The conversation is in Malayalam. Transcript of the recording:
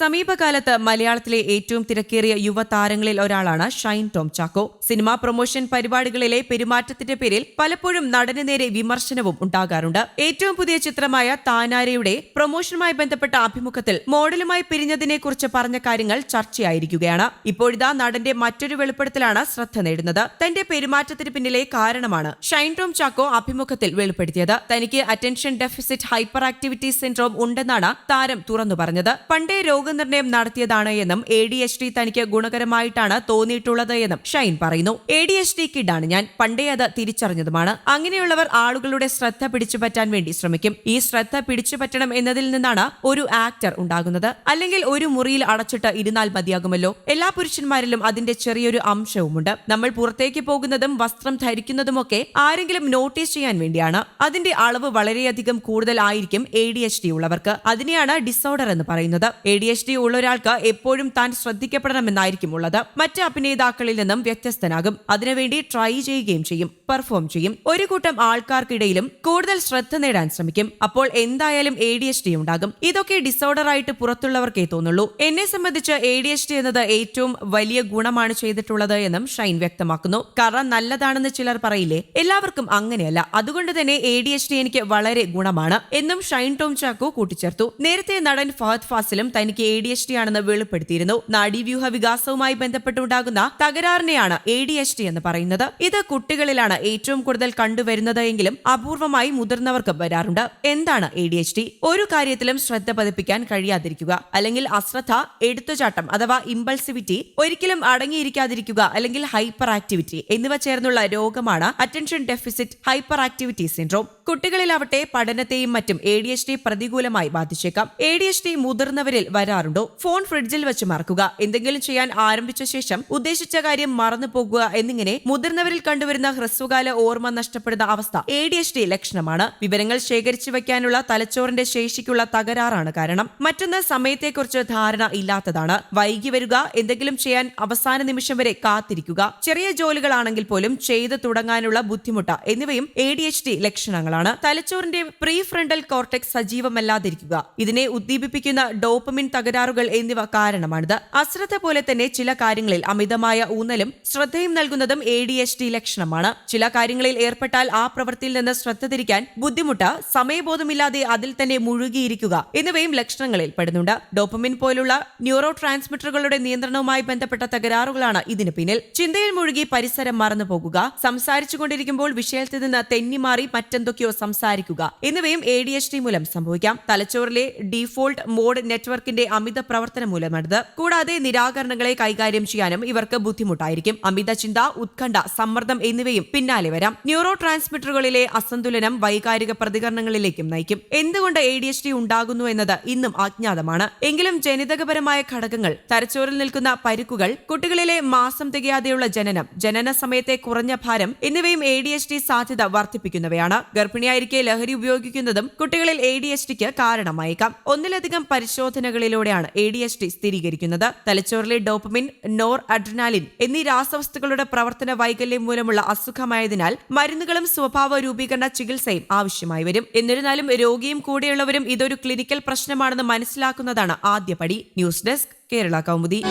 സമീപകാലത്ത് മലയാളത്തിലെ ഏറ്റവും തിരക്കേറിയ യുവതാരങ്ങളിൽ ഒരാളാണ് ഷൈൻ ടോം ചാക്കോ. സിനിമാ പ്രൊമോഷൻ പരിപാടികളിലെ പെരുമാറ്റത്തിന്റെ പേരിൽ പലപ്പോഴും നടന് നേരെ വിമർശനവും ഉണ്ടാകാറുണ്ട്. ഏറ്റവും പുതിയ ചിത്രമായ താനാരയുടെ പ്രൊമോഷനുമായി ബന്ധപ്പെട്ട അഭിമുഖത്തിൽ മോഡലുമായി പിരിഞ്ഞതിനെ കുറിച്ച് പറഞ്ഞ കാര്യങ്ങൾ ചർച്ചയായിരിക്കുകയാണ്. ഇപ്പോഴിതാ നടന്റെ മറ്റൊരു വെളിപ്പെടുത്തലാണ് ശ്രദ്ധ നേടുന്നത്. തന്റെ പെരുമാറ്റത്തിന് പിന്നിലെ കാരണമാണ് ഷൈൻ ടോം ചാക്കോ അഭിമുഖത്തിൽ വെളിപ്പെടുത്തിയത്. തനിക്ക് attention deficit hyper activity syndrome ഉണ്ടെന്നാണ് താരം തുറന്നു പറഞ്ഞത് പണ്ടേ രോഗനിർണയം നടത്തിയതാണ് എന്നും എ ഡി എച്ച് ഡി തനിക്ക് ഗുണകരമായിട്ടാണ് തോന്നിയിട്ടുള്ളത് എന്നും ഷൈൻ പറയുന്നു. എ ഡി എച്ച് ഡി കിഡാണ് ഞാൻ. പണ്ടേ അത് തിരിച്ചറിഞ്ഞതുമാണ്. അങ്ങനെയുള്ളവർ ആളുകളുടെ ശ്രദ്ധ പിടിച്ചുപറ്റാൻ വേണ്ടി ശ്രമിക്കും. ഈ ശ്രദ്ധ പിടിച്ചുപറ്റണം എന്നതിൽ നിന്നാണ് ഒരു ആക്ടർ ഉണ്ടാകുന്നത്. അല്ലെങ്കിൽ ഒരു മുറിയിൽ അടച്ചിട്ട് ഇരുന്നാൽ മതിയാകുമല്ലോ. എല്ലാ പുരുഷന്മാരിലും അതിന്റെ ചെറിയൊരു അംശവുമുണ്ട്. നമ്മൾ പുറത്തേക്ക് പോകുന്നതും വസ്ത്രം ധരിക്കുന്നതുമൊക്കെ ആരെങ്കിലും നോട്ടീസ് ചെയ്യാൻ വേണ്ടിയാണ്. അതിന്റെ അളവ് വളരെയധികം കൂടുതൽ ആയിരിക്കും എ ഡി എച്ച് ഡി ഉള്ളവർക്ക്. അതിനെയാണ് ഡിസോർഡർ എന്ന് പറയുന്നത്. എ ഡി എച്ച് ഡി ഉള്ള ഒരാൾക്ക് എപ്പോഴും താൻ ശ്രദ്ധിക്കപ്പെടണമെന്നായിരിക്കും ഉള്ളത്. മറ്റ് അഭിനേതാക്കളിൽ നിന്നും വ്യത്യസ്തനാകും. അതിനുവേണ്ടി ട്രൈ ചെയ്യുകയും ചെയ്യും പെർഫോം ചെയ്യും. ഒരു കൂട്ടം ആൾക്കാർക്കിടയിലും കൂടുതൽ ശ്രദ്ധ നേടാൻ ശ്രമിക്കും. അപ്പോൾ എന്തായാലും എ ഡി എച്ച് ഡി ഉണ്ടാകും. ഇതൊക്കെ ഡിസോർഡർ ആയിട്ട് പുറത്തുള്ളവർക്കേ തോന്നുള്ളൂ. എന്നെ സംബന്ധിച്ച് എ ഡി എച്ച് ഡി എന്നത് ഏറ്റവും വലിയ ഗുണമാണ് ചെയ്തിട്ടുള്ളത് എന്നും ഷൈൻ വ്യക്തമാക്കുന്നു. കാരണം നല്ലതാണെന്ന് ചിലർ പറയില്ലേ? എല്ലാവർക്കും അങ്ങനെയല്ല. അതുകൊണ്ട് തന്നെ എ ഡി എച്ച് ഡി എനിക്ക് വളരെ ഗുണമാണ് എന്നും ഷൈൻ ടോം ചാക്കോ കൂട്ടിച്ചേർത്തു. നേരത്തെ നടൻ ഫഹദ് ഫാസിലും തനിക്ക് എ ഡി എച്ച് ഡി ആണെന്ന് വെളിപ്പെടുത്തിയിരുന്നു. നാഡീവ്യൂഹ വികാസവുമായി ബന്ധപ്പെട്ടുണ്ടാകുന്ന തകരാറിനെയാണ് എ ഡി എച്ച് ഡി എന്ന് പറയുന്നത്. ഇത് കുട്ടികളിലാണ് ഏറ്റവും കൂടുതൽ കണ്ടുവരുന്നത് എങ്കിലും അപൂർവമായി മുതിർന്നവർക്കും വരാറുണ്ട്. എന്താണ് എ ഡി എച്ച് ഡി ഒരു കാര്യത്തിലും ശ്രദ്ധ പതിപ്പിക്കാൻ കഴിയാതിരിക്കുക. അല്ലെങ്കിൽ അശ്രദ്ധ എടുത്തുചാട്ടം അഥവാ ഇമ്പൾസിവിറ്റി ഒരിക്കലും അടങ്ങിയിരിക്കാതിരിക്കുക അല്ലെങ്കിൽ ഹൈപ്പർ ആക്ടിവിറ്റി എന്നിവ ചേർന്നുള്ള രോഗമാണ് attention deficit hyper activity syndrome. കുട്ടികളിലാവട്ടെ പഠനത്തെയും മറ്റും എ ഡി എച്ച് ഡി പ്രതികൂലമായി ബാധിച്ചേക്കാം. എ ഡി എച്ച് ഡി മുതിർന്നവരിൽ വരാറുണ്ടോ? ഫോൺ ഫ്രിഡ്ജിൽ വെച്ച് മറക്കുക. എന്തെങ്കിലും ചെയ്യാൻ ആരംഭിച്ച ശേഷം ഉദ്ദേശിച്ച കാര്യം മറന്നു പോകുക എന്നിങ്ങനെ മുതിർന്നവരിൽ കണ്ടുവരുന്ന ഹ്രസ്വകാല ഓർമ്മ നഷ്ടപ്പെടുന്ന അവസ്ഥ എ ഡി എച്ച് ഡി ലക്ഷണമാണ്. വിവരങ്ങൾ ശേഖരിച്ചു വയ്ക്കാനുള്ള തലച്ചോറിന്റെ ശേഷിക്കുള്ള തകരാറാണ് കാരണം. മറ്റൊന്ന് സമയത്തെക്കുറിച്ച് ധാരണ ഇല്ലാത്തതാണ്. വൈകി വരിക എന്തെങ്കിലും ചെയ്യാൻ അവസാന നിമിഷം വരെ കാത്തിരിക്കുക. ചെറിയ ജോലികളാണെങ്കിൽ പോലും ചെയ്തു തുടങ്ങാനുള്ള ബുദ്ധിമുട്ട്. എന്നിവയും എ ഡി എച്ച് ഡി ലക്ഷണങ്ങളാണ്. തലച്ചോറിന്റെ പ്രീ ഫ്രണ്ടൽ കോർട്ടെക്സ് സജീവമല്ലാതിരിക്കുക. ഇതിനെ ഉദ്ദീപിപ്പിക്കുന്ന ഡോപ്പമിൻ തകരാറുകൾ എന്നിവ കാരണമാണിത്. അശ്രദ്ധ പോലെ തന്നെ ചില കാര്യങ്ങളിൽ അമിതമായ ഊന്നലും ശ്രദ്ധയും നൽകുന്നതും എ ഡി എച്ച് ഡി ലക്ഷണമാണ്. ചില കാര്യങ്ങളിൽ ഏർപ്പെട്ടാൽ ആ പ്രവൃത്തിയിൽ നിന്ന് ശ്രദ്ധ തിരിക്കാൻ ബുദ്ധിമുട്ട് സമയബോധമില്ലാതെ അതിൽ തന്നെ മുഴുകിയിരിക്കുക എന്നിവയും ലക്ഷണങ്ങളിൽ പെടുന്നുണ്ട്. ഡോപ്പമിൻ പോലുള്ള ന്യൂറോ ട്രാൻസ്മിറ്ററുകളുടെ നിയന്ത്രണവുമായി ബന്ധപ്പെട്ട തകരാറുകളാണ് ഇതിന് പിന്നിൽ. ചിന്തയിൽ മുഴുകി പരിസരം മറന്നു പോകുക സംസാരിച്ചുകൊണ്ടിരിക്കുമ്പോൾ വിഷയത്തിൽ നിന്ന് തെന്നിമാറി മറ്റെന്തൊക്കെയോ സംസാരിക്കുക. എന്നിവയും എ ഡി എച്ച് ഡി മൂലം സംഭവിക്കാം. തലച്ചോറിലെ ഡിഫോൾട്ട് മോഡ് നെറ്റ്വർക്കിന്റെ അമിത പ്രവർത്തനം മൂലമാണിത്. കൂടാതെ നിരാകരണങ്ങളെ കൈകാര്യം ചെയ്യാനും ഇവർക്ക് ബുദ്ധിമുട്ടായിരിക്കും. അമിത ചിന്ത ഉത്കണ്ഠ സമ്മർദ്ദം എന്നിവയും പിന്നാലെ വരാം. ന്യൂറോ ട്രാൻസ്മിറ്ററുകളിലെ അസന്തുലനം വൈകാരിക പ്രതികരണങ്ങളിലേക്കും നയിക്കും. എന്തുകൊണ്ട് എ ഡി എച്ച് ഡി ഉണ്ടാകുന്നു എന്നത് ഇന്നും അജ്ഞാതമാണ്. എങ്കിലും ജനിതകപരമായ ഘടകങ്ങൾ തലച്ചോറിൽ നിൽക്കുന്ന പരിക്കുകൾ കുട്ടികളിലെ മാസം തികയാതെയുള്ള ജനനം ജനന സമയത്തെ കുറഞ്ഞ ഭാരം എന്നിവയും എ ഡി എച്ച് ഡി സാധ്യത വർദ്ധിപ്പിക്കുന്നവയാണ്. ഗർഭിണിയായിരിക്കെ ലഹരി ഉപയോഗിക്കുന്നതും കുട്ടികളിൽ എ ഡി എസ് ടിക്ക് കാരണമായേക്കാം. ഒന്നിലധികം പരിശോധനകളിലൂടെയാണ് എ ഡി എസ് ടി സ്ഥിരീകരിക്കുന്നത്. തലച്ചോറിലെ ഡോപ്പമിൻ നോർ അഡ്രിനാലിൻ എന്നീ രാസവസ്തുക്കളുടെ പ്രവർത്തന വൈകല്യം മൂലമുള്ള അസുഖമായതിനാൽ മരുന്നുകളും സ്വഭാവ രൂപീകരണ ചികിത്സയും ആവശ്യമായി വരും. എന്നിരുന്നാലും രോഗിയും കൂടെയുള്ളവരും ഇതൊരു ക്ലിനിക്കൽ പ്രശ്നമാണെന്ന് മനസ്സിലാക്കുന്നതാണ് ആദ്യപടി ന്യൂസ് ഡെസ്ക് കേരള കൗമുദി.